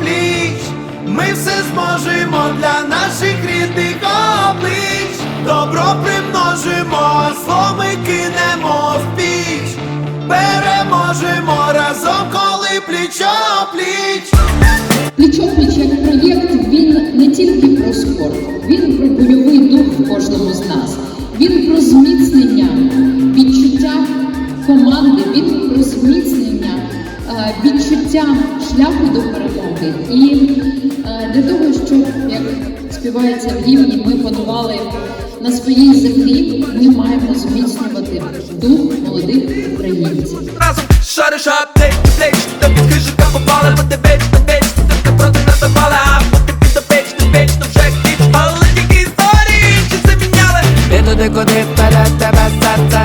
пліч, ми все зможемо для наших рідних облич, добро примножимо, зло ми кинемо в піч, переможемо разом, коли плічо пліч. Плічо пліч як проєкт, він не тільки про спорт, він про будь відчуття шляху до перемоги. І е, для того, щоб як співається в гімні, ми панували на своїй землі, ми маємо зміцнювати дух молодих українців. Разом шариш аптечки, плеч, тобі крижика попали, бо ти беч, ти проти нас напали, а бо ти підопеч, ти вже кіч, але тільки історії, чи заміняли. Іду нікуди перед тебе серце